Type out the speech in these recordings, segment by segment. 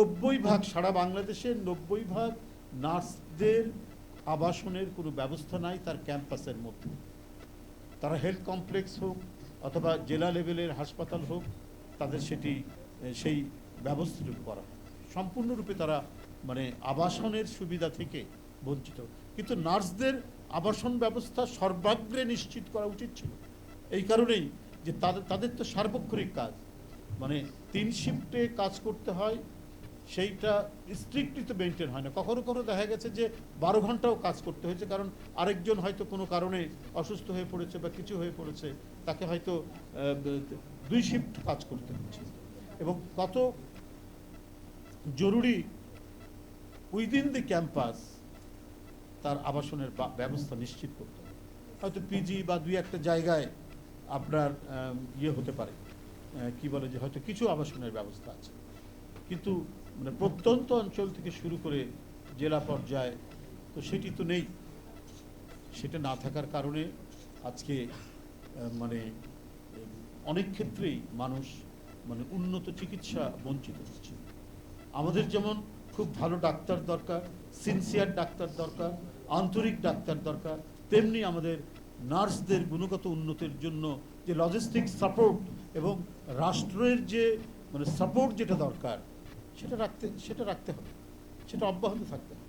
নব্বই ভাগ সারা বাংলাদেশের নব্বই ভাগ নার্সদের আবাসনের কোনো ব্যবস্থা নাই তার ক্যাম্পাসের মধ্যে। তারা হেলথ কমপ্লেক্স হোক অথবা জেলা লেভেলের হাসপাতাল হোক, তাদের সেটি, সেই ব্যবস্থাটুকু করা। সম্পূর্ণরূপে তারা মানে আবাসনের সুবিধা থেকে বঞ্চিত। কিন্তু নার্সদের আবাসন ব্যবস্থা সর্বাগ্রে নিশ্চিত করা উচিত ছিল। এই কারণেই যে তাদের তাদের তো সার্বক্ষণিক কাজ। মানে তিন শিফটে কাজ করতে হয় সেইটা স্ট্রিক্টলি তো মেনটেন হয় না। কখনো কখনো দেখা গেছে যে বারো ঘন্টাও কাজ করতে হয়েছে, কারণ আরেকজন হয়তো কোনো কারণে অসুস্থ হয়ে পড়েছে বা কিছু হয়ে পড়েছে, তাকে হয়তো দুই শিফট কাজ করতে হচ্ছে। এবং কত জরুরি উইদিন দি ক্যাম্পাস তার আবাসনের ব্যবস্থা নিশ্চিত করতে হবে। হয়তো পিজি বা দুই একটা জায়গায় আপনার ইয়ে হতে পারে। কি বলে যে হয়তো কিছু আবাসনের ব্যবস্থা আছে। কিন্তু মানে প্রত্যন্ত অঞ্চল থেকে শুরু করে জেলা পর্যায়ে, তো সেটি তো নেই। সেটা না থাকার কারণে আজকে মানে অনেক ক্ষেত্রেই মানুষ মানে উন্নত চিকিৎসা বঞ্চিত হচ্ছে। আমাদের যেমন খুব ভালো ডাক্তার দরকার সিনসিয়ার ডাক্তার দরকার, আন্তরিক ডাক্তার দরকার, তেমনি আমাদের নার্সদের গুণগত উন্নতির জন্য যে লজিস্টিক সাপোর্ট এবং রাষ্ট্রের যে মানে সাপোর্ট যেটা দরকার সেটা রাখতে সেটা রাখতে হবে। সেটা অব্যাহত থাকতে হবে।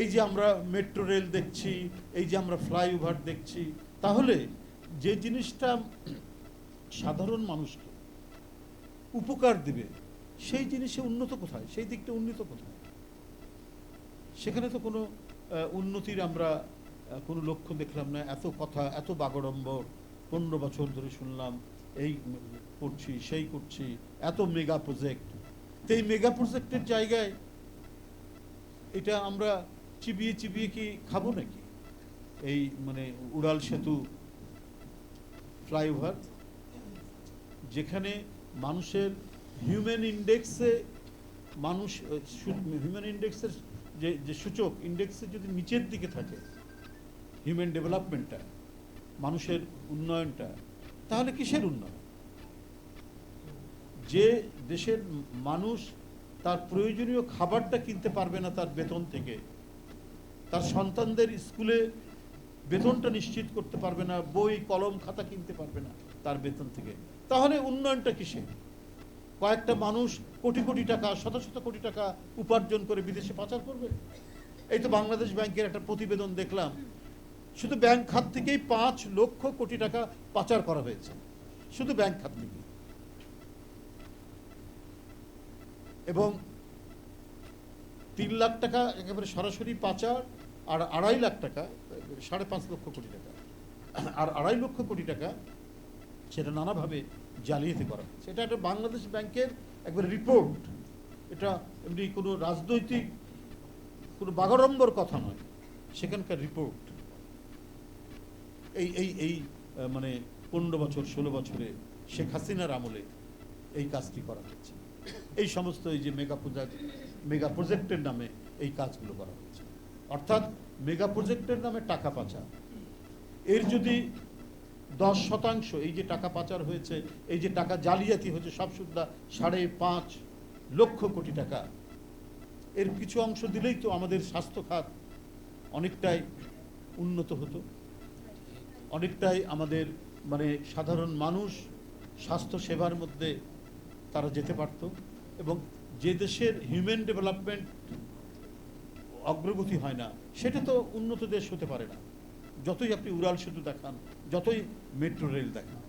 এই যে আমরা মেট্রো রেল দেখছি, এই যে আমরা ফ্লাইওভার দেখছি, তাহলে যে জিনিসটা সাধারণ মানুষকে উপকার দিবে, সেই জিনিসে উন্নত কোথায়? সেই দিকটা উন্নত কোথায়? সেখানে তো কোনো উন্নতির আমরা কোনো লক্ষ্য দেখলাম না। এত কথা, এত বাগড়ম্বর পনেরো বছর ধরে শুনলাম, এই করছি, সেই করছি, এত মেগা প্রজেক্ট তো এই মেগা প্রজেক্টের জায়গায় এটা আমরা চিবিয়ে চিবিয়ে কি খাব নাকি? এই মানে উড়াল সেতু ফ্লাইওভার যেখানে মানুষের হিউম্যান ইন্ডেক্সে মানুষ হিউম্যান ইন্ডেক্সের যে যে সূচক ইন্ডেক্সে যদি নিচের দিকে থাকে হিউম্যান ডেভেলপমেন্টটা মানুষের উন্নয়নটা, তাহলে কিসের উন্নয়ন? যে দেশের মানুষ তার প্রয়োজনীয় খাবারটা কিনতে পারবে না তার বেতন থেকে। তার সন্তানদের স্কুলে বেতনটা নিশ্চিত করতে পারবে না, বই, কলম, খাতা কিনতে পারবে না তার বেতন থেকে। তাহলে উন্নয়নটা কিসে? কয়েকটা মানুষ কোটি কোটি টাকা, শত শত কোটি টাকা উপার্জন করে বিদেশে পাচার করবে? এই তো বাংলাদেশ ব্যাংকের একটা প্রতিবেদন দেখলাম। শুধু ব্যাংক খাত থেকেই পাঁচ লক্ষ কোটি টাকা পাচার করা হয়েছে। শুধু ব্যাংক খাত থেকে এবং তিন লাখ টাকা, একেবারে সরাসরি পাচার, আর আড়াই লাখ টাকা সাড়ে পাঁচ লক্ষ কোটি টাকা। আর আড়াই লক্ষ কোটি টাকা সেটা নানাভাবে জালিয়াতি করা হচ্ছে এটা একটা বাংলাদেশ ব্যাংকের একবার রিপোর্ট এটা এমনি কোনো রাজনৈতিক, কোনো বাগাড়ম্বর কথা নয়। সেখানকার রিপোর্ট এই এই এই মানে পনেরো বছর, ষোলো বছরে শেখ হাসিনার আমলে এই কাজটি করা হচ্ছে এই সমস্ত এই যে মেগা প্রজেক্ট মেগা প্রজেক্টের নামে এই কাজগুলো করা হচ্ছে। অর্থাৎ মেগা প্রজেক্টের নামে টাকা পাচার। এর যদি দশ শতাংশ এই যে টাকা পাচার হয়েছে, এই যে টাকা জালিয়াতি হয়েছে, সব সুদ্ধা সাড়ে পাঁচ লক্ষ কোটি টাকা, এর কিছু অংশ দিলেই তো আমাদের স্বাস্থ্য খাত অনেকটাই উন্নত হতো। অনেকটাই আমাদের মানে সাধারণ মানুষ স্বাস্থ্য সেবার মধ্যে তারা যেতে পারত। এবং যে দেশের হিউম্যান ডেভেলপমেন্ট অগ্রগতি হয় না, সেটা তো উন্নত দেশ হতে পারে না। যতই আপনি উড়াল সেতু দেখান, যতই মেট্রো রেল দেখান।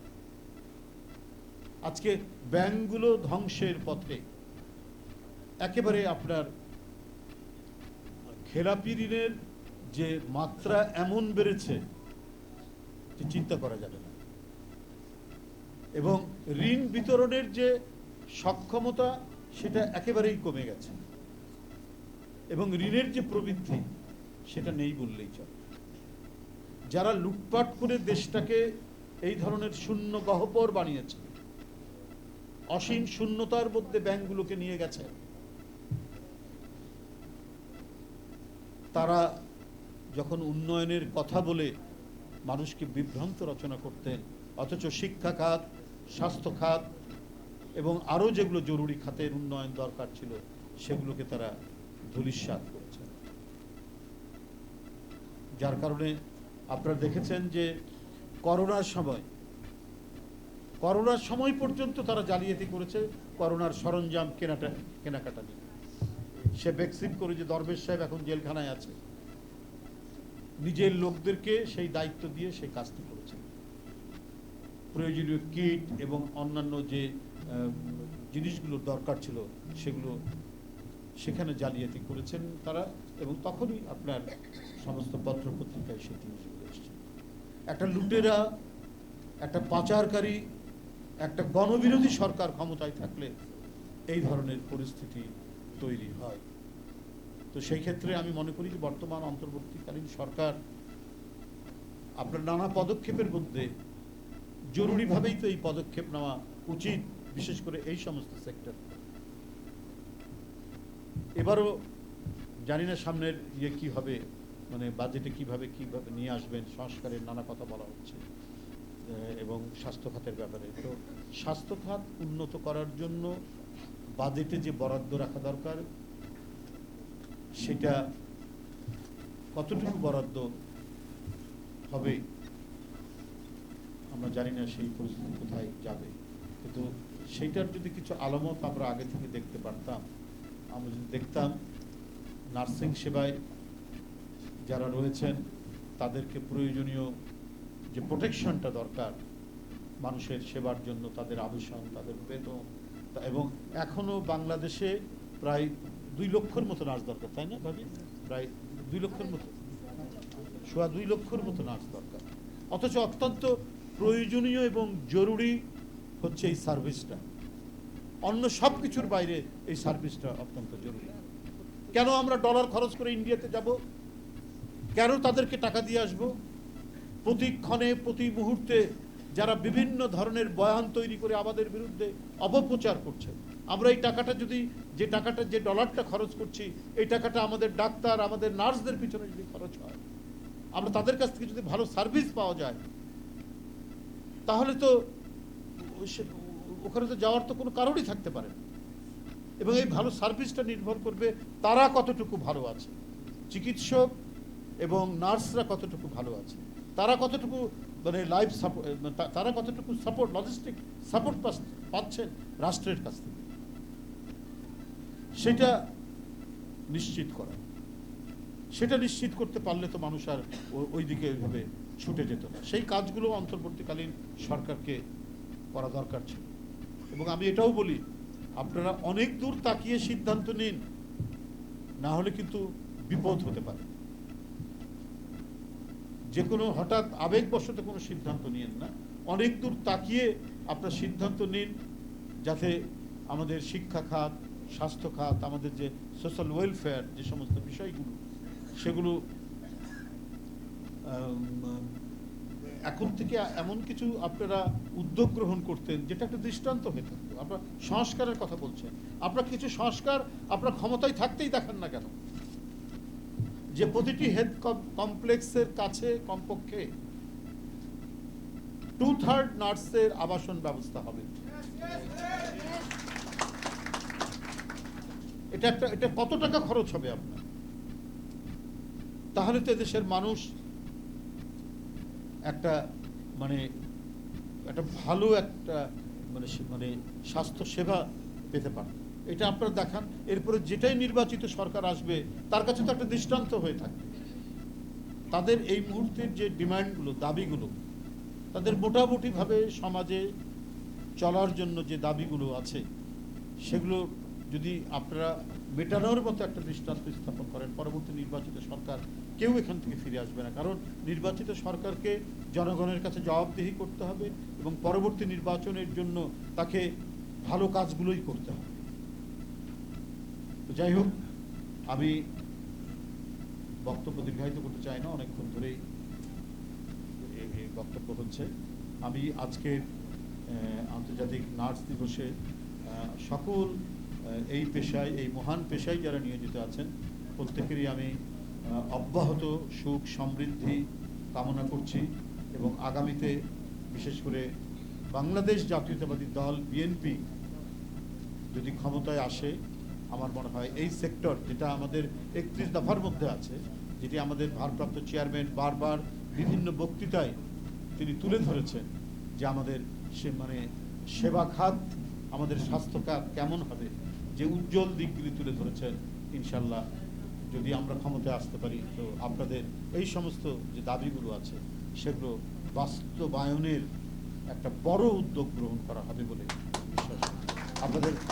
আজকে ব্যাংকগুলো ধ্বংসের পথে একেবারে আপনার খেলাপি ঋণের যে মাত্রা এমন বেড়েছে যে চিন্তা করা যাবে না। এবং ঋণ বিতরণের যে সক্ষমতা সেটা একেবারেই কমে গেছে। এবং ঋণের যে প্রবৃদ্ধি, সেটা নেই বললেই চলে। যারা লুটপাট করে দেশটাকে এই ধরনের শূন্য গহ্বর বানিয়েছে, অসীম শূন্যতার মধ্যে ব্যাংকগুলোকে নিয়ে গেছে, তারা যখন উন্নয়নের কথা বলে মানুষকে বিভ্রান্ত রচনা করতেন, অথচ শিক্ষা খাত, স্বাস্থ্য খাত এবং আরও যেগুলো জরুরি খাতের উন্নয়ন দরকার ছিল, সেগুলোকে তারা ধূলিসাৎ করেছে। যার কারণে আপনারা দেখেছেন যে করোনার সময় করোনার সময় পর্যন্ত তারা জালিয়াতি করেছে, করোনার সরঞ্জাম কেনাটা, কেনাকাটা নিয়ে। সে ভ্যাকসিন করে যে দরবেশ সাহেব এখন জেলখানায় আছে, নিজের লোকদেরকে সেই দায়িত্ব দিয়ে সেই কাজটি করেছে। প্রয়োজনীয় কিট এবং অন্যান্য যে জিনিসগুলো দরকার ছিল, সেগুলো সেখানে জালিয়াতি করেছেন তারা এবং তখনই আপনার সমস্ত পত্র পত্রিকায় সেই জিনিসগুলো এসছে। একটা লুটেরা, একটা পাচারকারী, একটা গণবিরোধী সরকার ক্ষমতায় থাকলে এই ধরনের পরিস্থিতি তৈরি হয়। তো সেই ক্ষেত্রে আমি মনে করি যে বর্তমান অন্তর্বর্তীকালীন সরকার আপনার নানা পদক্ষেপের মধ্যে জরুরিভাবেই তো এই পদক্ষেপ নেওয়া উচিত। বিশেষ করে এই সমস্ত সেক্টর এবারও জানি না সামনের ইয়ে কি হবে মানে বাজেটে কীভাবে কীভাবে নিয়ে আসবেন, সংস্কারের নানা কথা বলা হচ্ছে এবং স্বাস্থ্য খাতের ব্যাপারে। তো স্বাস্থ্য খাত উন্নত করার জন্য বাজেটে যে বরাদ্দ রাখা দরকার, সেটা কতটুকু বরাদ্দ হবে, আমরা জানি না সেই পরিস্থিতি কোথায় যাবে। কিন্তু সেইটার যদি কিছু আলামত আমরা আগে থেকে দেখতে পারতাম, আমরা যদি দেখতাম, নার্সিং সেবায় যারা রয়েছেন, তাদেরকে প্রয়োজনীয় যে প্রোটেকশনটা দরকার, মানুষের সেবার জন্য তাদের আবেশন, তাদের বেতন এবং এখনও বাংলাদেশে প্রায় দুই লক্ষর মতো নার্স দরকার, তাই না ভাবি? প্রায় দুই লক্ষর মতো, সোয়া দুই লক্ষর মতো নার্স দরকার। অথচ অত্যন্ত প্রয়োজনীয় এবং জরুরি হচ্ছে এই সার্ভিসটা। অন্য সব কিছুর বাইরে এই সার্ভিসটা অত্যন্ত জরুরি। কেন আমরা ডলার খরচ করে ইন্ডিয়াতে যাব? কেন তাদেরকে টাকা দিয়ে আসব? প্রতিক্ষণে, প্রতি মুহূর্তে যারা বিভিন্ন ধরনের বয়ান তৈরি করে আমাদের বিরুদ্ধে অপপ্রচার করছে। আমরা এই টাকাটা যদি, যে টাকাটা, যে ডলারটা খরচ করছি, এই টাকাটা আমাদের ডাক্তার, আমাদের নার্সদের পিছনে যদি খরচ হয়, আমরা তাদের কাছ থেকে যদি ভালো সার্ভিস পাওয়া যায়, তাহলে তো ওখানে তো যাওয়ার তো কোনো কারণই থাকতে পারে এবং এই ভালো সার্ভিসটা নির্ভর করবে তারা কতটুকু ভালো আছে, চিকিৎসক এবং নার্সরা কতটুকু ভালো আছে, তারা কতটুকু মানে লাইফ সাপোর্ট তারা কতটুকু সাপোর্ট লজিস্টিক সাপোর্ট পাচ্ছেন রাষ্ট্রের কাছ থেকে। সেটা নিশ্চিত করা। সেটা নিশ্চিত করতে পারলে তো মানুষ আর ও- ওই দিকে ওইভাবে ছুটে যেত না। সেই কাজগুলো অন্তর্বর্তীকালীন সরকারকে করা দরকার ছিল। এবং আমি এটাও বলি, আপনারা অনেক দূর তাকিয়ে সিদ্ধান্ত নিন, না হলে কিন্তু বিপদ হতে পারে। যে কোনো হঠাৎ আবেগবশত কোনো সিদ্ধান্ত নিয়েন না। অনেক দূর তাকিয়ে আপনার সিদ্ধান্ত নিন, যাতে আমাদের শিক্ষা খাত, স্বাস্থ্য খাত, আমাদের যে সোশ্যাল ওয়েলফেয়ার যে সমস্ত বিষয়গুলো, সেগুলো এখন থেকে এমন কিছু আপনারা উদ্যোগ গ্রহণ করতেন যেটা একটা দৃষ্টান্ত হয়ে থাকতো। আপনার সংস্কারের কথা বলছেন। আপনার কিছু সংস্কার আপনার ক্ষমতায় থাকতেই দেখান না কেন? যে প্রতিটি হেলথ কমপ্লেক্সের কাছে কমপক্ষে টু থার্ড নার্সের আবাসন ব্যবস্থা হবে। এটা একটা, এটা কত টাকা খরচ হবে আপনার? তাহলে তো দেশের মানুষ একটা মানে একটা ভালো একটা মানে মানে স্বাস্থ্য সেবা পেতে পারে। এটা আপনারা দেখান। এরপরে যেটাই নির্বাচিত সরকার আসবে, তার কাছে তো একটা দৃষ্টান্ত হয়ে থাকবে তাদের এই মুহূর্তের যে ডিমান্ডগুলো, দাবিগুলো, তাদের মোটামুটিভাবে সমাজে চলার জন্য যে দাবিগুলো আছে, সেগুলো যদি আপনারা মেটানোর মতো একটা দৃষ্টান্ত স্থাপন করেন, পরবর্তী নির্বাচিত সরকার কেউ এখান থেকে ফিরে আসবে না। কারণ নির্বাচিত সরকারকে জনগণের কাছে জবাবদিহি করতে হবে এবং পরবর্তী নির্বাচনের জন্য তাকে ভালো কাজগুলোই করতে হবে। যাই হোক, আমি বক্তব্য দীর্ঘায়িত করতে চাই না, অনেকক্ষণ ধরেই বক্তব্য হচ্ছে। আমি আজকে আন্তর্জাতিক নার্স দিবসে সকল এই পেশায়, এই মহান পেশায় যারা নিয়োজিত আছেন, প্রত্যেকেরই আমি অব্যাহত সুখ, সমৃদ্ধি কামনা করছি এবং আগামীতে বিশেষ করে বাংলাদেশ জাতীয়তাবাদী দল, বিএনপি যদি ক্ষমতায় আসে, আমার মনে হয় এই সেক্টর যেটা আমাদের একত্রিশ দফার মধ্যে আছে, যেটি আমাদের ভারপ্রাপ্ত চেয়ারম্যান বারবার বিভিন্ন বক্তৃতায় তিনি তুলে ধরেছেন যে আমাদের সে মানে সেবা খাত আমাদের স্বাস্থ্য খাত কেমন হবে। যে উজ্জ্বল দিকগুলি তুলে ধরেছেন, ইনশাল্লাহ যদি আমরা ক্ষমতায় আসতে পারি, তো আপনাদের এই সমস্ত যে দাবিগুলো আছে, সেগুলো বাস্তবায়নের একটা বড় উদ্যোগ গ্রহণ করা হবে বলে বিশ্বাস আপনাদের